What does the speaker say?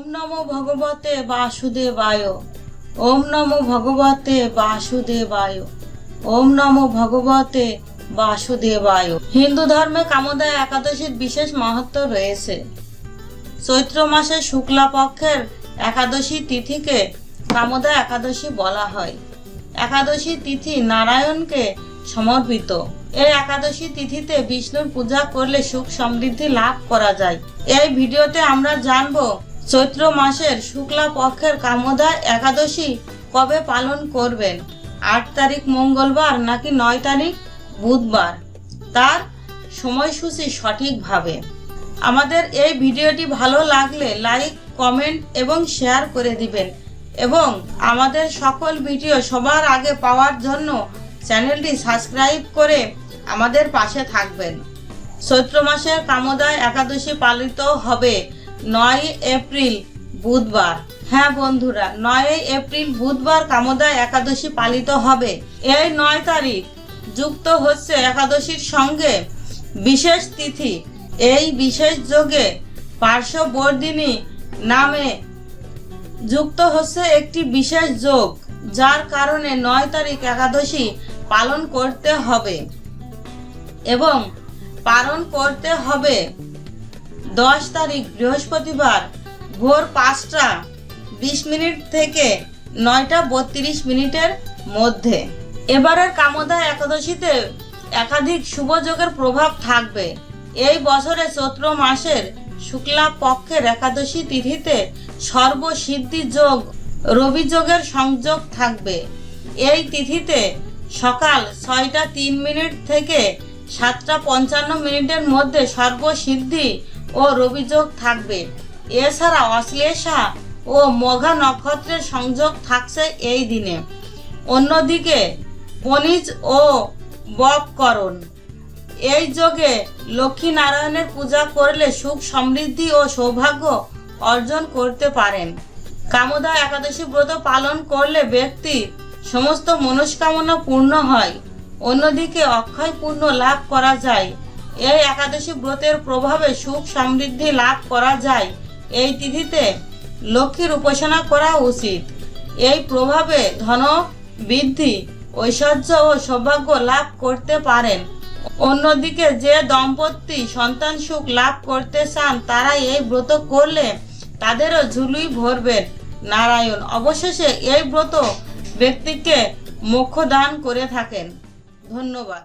ওম নমো ভগবতে বাসুদেবায়। ওম নমো ভগবতে বাসুদেবায়। ওম নমো ভগবতে বাসুদেবায়। হিন্দু ধর্মে কামদা একাদশীর বিশেষ মাহাত্ম রয়েছে। চৈত্র মাসে শুক্লা পক্ষের একাদশী তিথিকে কামদা একাদশী বলা হয়। একাদশী তিথি নারায়ণকে সমর্পিত। এই একাদশী তিথিতে বিষ্ণুর পূজা করলে সুখ সমৃদ্ধি লাভ করা যায়। এই ভিডিওতে আমরা জানব চৈত্র মাসের শুক্লা পক্ষের কামদা একাদশী কবে পালন করবেন? আট তারিখ মঙ্গলবার নাকি নয় তারিখ বুধবার? তার সময়সূচি সঠিকভাবে। আমাদের এই ভিডিওটি ভালো লাগলে লাইক, কমেন্ট এবং শেয়ার করে দিবেন এবং আমাদের সকল ভিডিও সবার আগে পাওয়ার জন্য চ্যানেলটি সাবস্ক্রাইব করে আমাদের পাশে থাকবেন। চৈত্র মাসের কামোদয় একাদশী পালিত হবে। নয় এপ্রিল বুধবার। হ্যাঁ বন্ধুরা নয় এপ্রিল বুধবার কামোদয় একাদশী পালিত হবে। এই নয় তারিখ যুক্ত হচ্ছে একাদশীর সঙ্গে বিশেষ তিথি। এই বিশেষ যোগে পার্শ্ববর্দিনী নামে যুক্ত হচ্ছে একটি বিশেষ যোগ, যার কারণে নয় তারিখ একাদশী পালন করতে হবে এবং পালন করতে হবে। দশ তারিখ, বৃহস্পতিবার ভোর পাঁচটা বিশ মিনিট থেকে নয়টা বত্রিশ মিনিটের মধ্যে। এবারের কামদা একাদশীতে একাধিক শুভ যোগের প্রভাব থাকবে। এই বছরে চৈত্র মাসের শুক্লা পক্ষের একাদশী তিথিতে সর্বসিদ্ধি যোগ, রবি যোগের সংযোগ থাকবে। এই তিথিতে সকাল ছয়টা তিন মিনিট থেকে সাতটা পঞ্চান্ন মিনিটের মধ্যে সর্বসিদ্ধি ও রবিযোগ থাকবে। এছাড়া অশ্লেষা ও মঘা নক্ষত্রের সংযোগ থাকছে এই দিনে। অন্যদিকে বণিজ ও ববকরণ এই যোগে লক্ষ্মী নারায়ণের পূজা করলে সুখ সমৃদ্ধি ও সৌভাগ্য অর্জন করতে পারেন। কামদা একাদশী ব্রত পালন করলে ব্যক্তি সমস্ত মনস্কামনা পূর্ণ হয়। অন্যদিকে অক্ষয় পূর্ণ লাভ করা যায়। এই একাদশী ব্রতের প্রভাবে সুখ সমৃদ্ধি লাভ করা যায়। এই তিথিতে লক্ষ্মীর উপাসনা করা উচিত। এই প্রভাবে ধন বৃদ্ধি, ঐশ্বর্য ও সৌভাগ্য লাভ করতে পারেন। অন্যদিকে যে দম্পতি সন্তান সুখ লাভ করতে চান, তারা এই ব্রত করলে তাদেরও ঝুলুই ভরবেন নারায়ণ অবশেষে এই ব্রত ব্যক্তিকে মোক্ষ দান করে থাকেন। ধন্যবাদ।